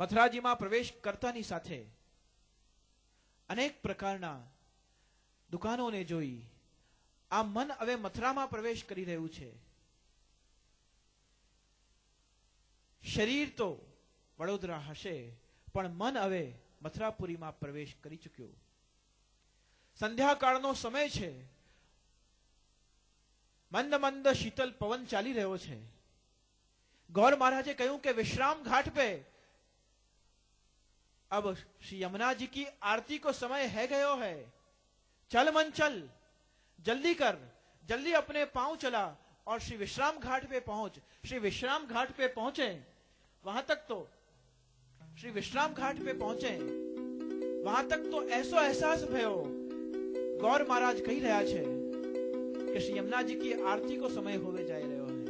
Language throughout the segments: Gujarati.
મથરાજીમાં પ્રવેશ કરતાની સાથે અનેક પ્રકારના દુકાનોને જોઈ આ મન હવે મથરામાં પ્રવેશ કરી રહ્યું છે. શરીર તો વડોદરા હશે, પણ મન હવે મથરાપુરીમાં પ્રવેશ કરી ચૂક્યું. સંધ્યાકાળનો સમય છે. મંદ મંદ શીતલ પવન ચાલી રહ્યો છે. ગૌર મહારાજે કહ્યું કે વિશ્રામ ઘાટ પે अब श्री यमुना जी की आरती को समय है गयो है। चल मन चल, जल्दी कर, जल्दी अपने पाँव चला और श्री विश्राम घाट पे पहुँच, श्री विश्राम घाट पे पहुँचे। वहाँ तक तो श्री विश्राम घाट पे पहुँचे। वहाँ तक तो ऐसो एहसास भयो, गौर महाराज कही रहा है कि श्री यमुना जी की आरती को समय होवे जाए रहे है।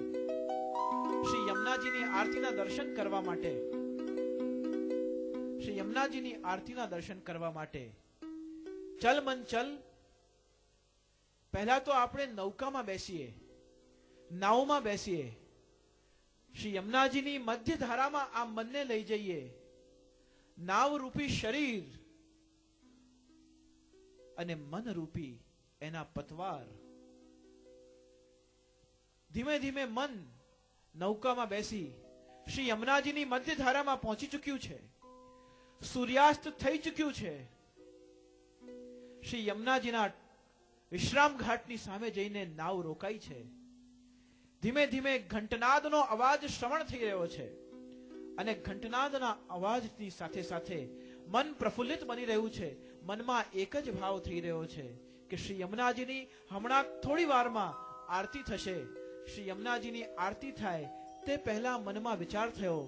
श्री यमुना जी ने आरती ना दर्शन करवा माटे શ્રી યમુનાજીની આરતીના દર્શન કરવા માટે. ચલ મન ચલ. પહેલા તો આપણે નૌકામાં બેસીએ. નાવમાં બેસીએ. શ્રી યમુનાજીની મધ્ય ધારામાં આ મનને લઈ જઈએ. નાવ રૂપી શરીર. અને મન રૂપી એના પતવાર. ધીમે ધીમે મન નૌકામાં બેસી શ્રી યમુનાજીની મધ્ય ધારામાં પહોંચી ચૂક્યું છે. સૂર્યાસ્ત થઈ ચૂક્યું છે. શ્રી યમુનાજીના વિશ્રામ ઘાટની સામે જઈને નાવ રોકાઈ છે. ધીમે ધીમે ઘંટનાદનો અવાજ શ્રવણ થઈ રહ્યો છે અને ઘંટનાદના અવાજની સાથે સાથે મન પ્રફુલ્લિત બની રહ્યું છે. મનમાં એક જ ભાવ થઈ રહ્યો છે કે શ્રી યમુનાજીની હમણાં થોડી વારમાં આરતી થશે. શ્રી યમુનાજીની આરતી થાય તે પહેલા મનમાં વિચાર થયો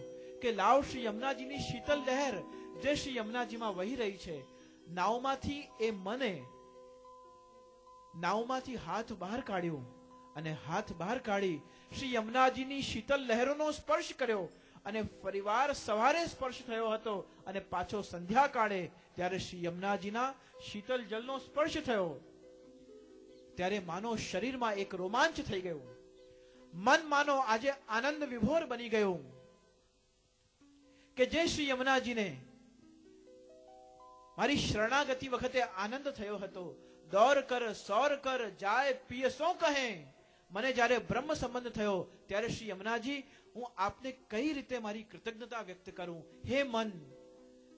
કે લાવ શ્રી યમુનાજીની શીતલ લહેર જે શ્રી યમુનાજીમાં વહી રહી છે. નાવમાંથી એ મને નાવમાંથી હાથ બહાર કાઢ્યો અને હાથ બહાર કાઢી શ્રી યમુનાજીની શીતલ લહેરોનો સ્પર્શ કર્યો અને ફરીવાર સવારે સ્પર્શ થયો હતો અને પાછો સંધ્યાકાળે ત્યારે શ્રી યમુનાજીના શીતલ જલનો સ્પર્શ થયો. ત્યારે માનો શરીરમાં એક રોમાંચ થઈ ગયું. મન માનો આજે આનંદ વિભોર બની ગયું. કે જે શ્રી યમુનાજીને. મારી શરણાગતિ વખતે આનંદ થયો હતો. દોર કર, સૌર કર, જાય પિય કહે. મને જ્યારે બ્રહ્મ સંબંધ થયો ત્યારે શ્રી યમુનાજી, હું આપને કઈ રીતે મારી કૃતજ્ઞતા વ્યક્ત કરું? હે મન,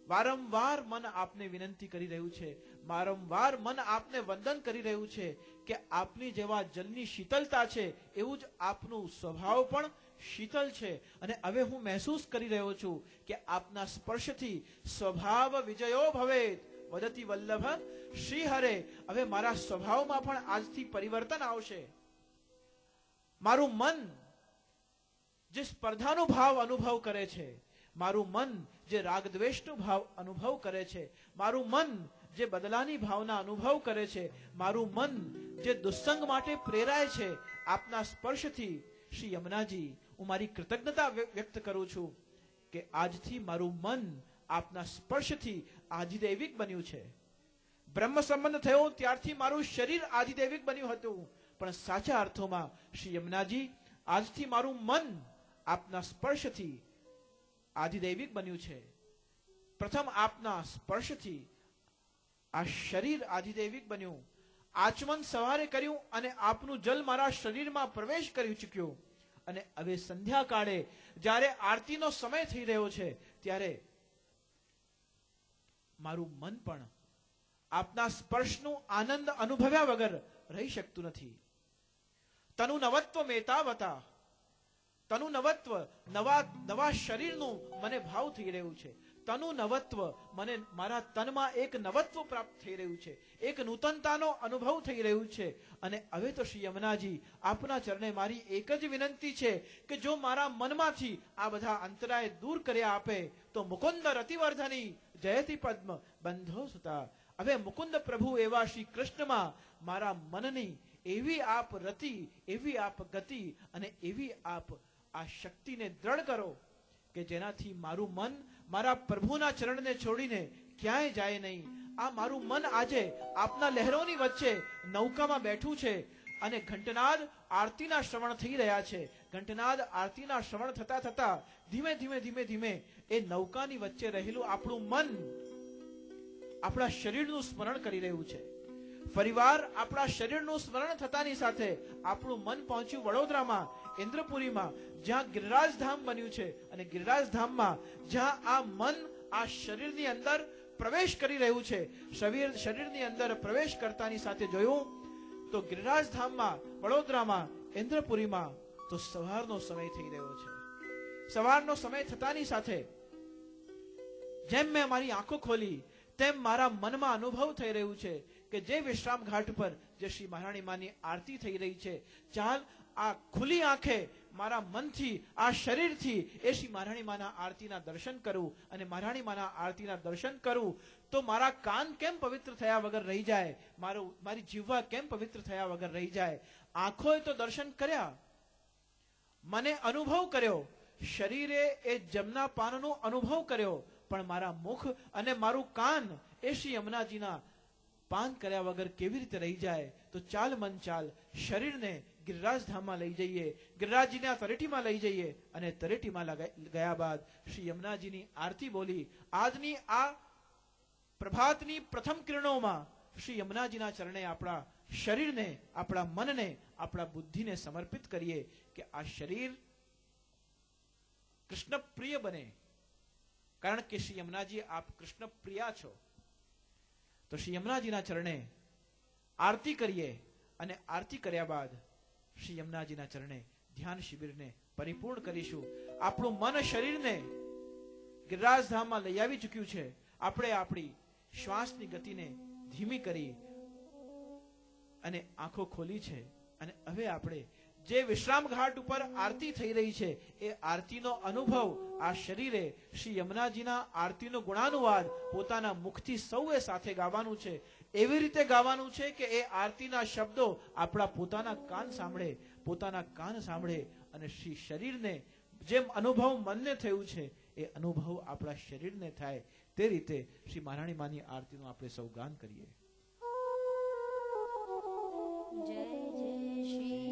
વારંવાર મન આપને વિનંતી કરી રહ્યું છે. વારંવાર મન આપને વંદન કરી રહ્યું છે કે આપની જેવા જલની શીતલતા છે, એવું જ આપનું સ્વભાવ પણ શીતલ છે. અને હવે હું મહેસૂસ કરી રહ્યો છું કે આપના સ્પર્શથી સ્વભાવ વિજયો ભવે વદતી વલ્લભ, શ્રી હરે, હવે મારા સ્વભાવમાં પણ આજથી પરિવર્તન આવશે. મારું મન જે સ્પર્ધાનો ભાવ અનુભવ કરે છે, મારું મન જે રાગ દ્વેષનો ભાવ અનુભવ કરે છે, મારું મન જે બદલાની ભાવના અનુભવ કરે છે, મારું મન જે દુસ્સંગ માટે પ્રેરાય છે, આપના સ્પર્શથી શ્રી યમુનાજી હું મારી કૃતજ્ઞતા વ્યક્ત કરું છું કે આજથી મારું મન આપના સ્પર્શથી આધિદૈવિક બન્યું છે. બ્રહ્મ સંબંધ થયો ત્યારથી મારું શરીર આધિદૈવિક બન્યું હતું. પણ સાચા અર્થોમાં, શ્રી યમુનાજી, આજથી મારું મન આપના સ્પર્શથી આધિદૈવિક બન્યું છે. પ્રથમ આપના સ્પર્શથી આ શરીર આધિદૈવિક બન્યું. આચમન સવારે કર્યું અને આપનું જલ મારા શરીરમાં પ્રવેશ કરી ચૂક્યો. અને હવે સંધ્યાકાળે જ્યારે આરતીનો સમય થઈ રહ્યો છે, ત્યારે મારું મન પણ આપના સ્પર્શનું આનંદ અનુભવ્યા વગર રહી શકતું નથી. તનુ નવત્વ મેતાવતા, તનુ નવત્વ નવા નવા શરીરનું મને ભાવ થઈ રહ્યું છે. તનુ નવત્વ મને મારા તનમાં એક નવત્વ પ્રાપ્ત થઈ રહ્યું છે. એક નૂતનતાનો અનુભવ થઈ રહ્યું છે. અને હવે તો શ્રી યમુનાજી, આપના ચરણે મારી એક જ વિનંતી છે કે જો મારા મનમાંથી આ બધા અંતરાય દૂર કર્યા આપે, તો મુકુંદ રતિવર્ધની જયતિ પદ્મ. બંધો સુતા. હવે મુકુંદ પ્રભુ એવા શ્રી કૃષ્ણમાં મારા મનની એવી આપ રતિ, એવી આપ ગતિ અને એવી આપ આ શક્તિને દ્રઢ કરો કે જેનાથી મારું મન મારા પ્રભુના ચરણને છોડીને ક્યાંય જાય નહીં. આ મારું મન આજે આપના લહેરોની વચ્ચે નૌકામાં બેઠું છે અને ઘંટનાદ આરતીના શ્રવણ થઈ રહ્યા છે. ઘંટનાદ આરતીના શ્રવણ થતા થતા ધીમે ધીમે ધીમે ધીમે એ નૌકાની વચ્ચે રહેલું આપણું મન આપણા શરીરનું સ્મરણ કરી રહ્યું છે. ફરીવાર આપણા શરીરનું સ્મરણ થતાની સાથે આપણું મન પહોંચ્યું વડોદરામાં ઇન્દ્રપુરીમાં, જ્યાં ગિરિરાજ ધામ બન્યું છે અને ગિરિરાજ ધામમાં જ્યાં આ મન, આ શરીરની અંદર પ્રવેશ કરી રહ્યું છે, શરીર, શરીરની અંદર પ્રવેશ કરતાની સાથે જોયું, તો ગિરિરાજ ધામમાં વડોદરામાં, ઇન્દ્રપુરીમાં તો સવારનો સમય થઈ રહ્યો છે. સવારનો સમય થતાની સાથે જેમ મેં મારી આંખો ખોલી, તેમ મારા મનમાં અનુભવ થઈ રહ્યું છે કે જે વિશ્રામ ઘાટ પર જે શ્રી મહારાણી માની આરતી થઈ રહી છે, ચાલ આ ખુલ્લી આંખે મારા મનથી, આ શરીરથી એ શ્રી મહારાણી માના આરતીના દર્શન કરું અને મહારાણી માના આરતીના દર્શન કરું, તો મારા કાન કેમ પવિત્ર થયા વગર રહી જાય? મારું, મારી જીવવા કેમ પવિત્ર થયા વગર રહી જાય? આંખોએ તો દર્શન કર્યા. મને અનુભવ કર્યો. શરીરે એ જમના પાનનો અનુભવ કર્યો. પણ મારા મુખ અને મારું કાન એ શ્રી યમુનાજીના પાન કર્યા વગર કેવી રીતે રહી જાય? તો ચાલ મન ચાલ, શરીરને ગિરિરાજ ધામમાં લઈ જઈએ, ગિરિરાજજીના તરેટીમાં લઈ જઈએ અને તરેટીમાં ગયા બાદ શ્રી યમુનાજીની આરતી બોલી, આજની આ પ્રભાતની પ્રથમ કિરણોમાં શ્રી યમુનાજીના ચરણે આપણા શરીરને, આપણા મનને, આપણા બુદ્ધિને સમર્પિત કરીએ કે આ શરીર કૃષ્ણ પ્રિય બને. કારણ કે શ્રી યમુનાજી, આપ કૃષ્ણ પ્રિયા છો. તો શ્રી યમુનાજીના ચરણે આરતી કરીએ અને આરતી કર્યા બાદ શ્રી યમુનાજીના ચરણે ધ્યાન શિબિરને પરિપૂર્ણ કરીશું. આપણું મન શરીરને ગિરરાજધામમાં લઈ આવી ચૂક્યું છે. આપણે આપણી શ્વાસની ગતિને ધીમી કરી અને આંખો ખોલી છે. અને હવે આપણે જે વિશ્રામ ઘાટ ઉપર આરતી થઈ રહી છે, એ આરતીનો અનુભવ આ શરીરે શ્રી યમુનાજીના આરતીનો ગુણાનુવાદ પોતાના મુખથી સૌએ સાથે ગાવાનું છે. એવી રીતે ગાવાનું છે કે એ આરતીના શબ્દો આપણા પોતાના કાન સાંભળે, પોતાના કાન સાંભળે અને શ્રી શરીરને જેમ અનુભવ મનને થયું છે, એ અનુભવ આપણા શરીરને થાય. તે રીતે શ્રી મહારાણી માની આરતીનું આપણે સૌ ગાન કરીએ. જય જય શ્રી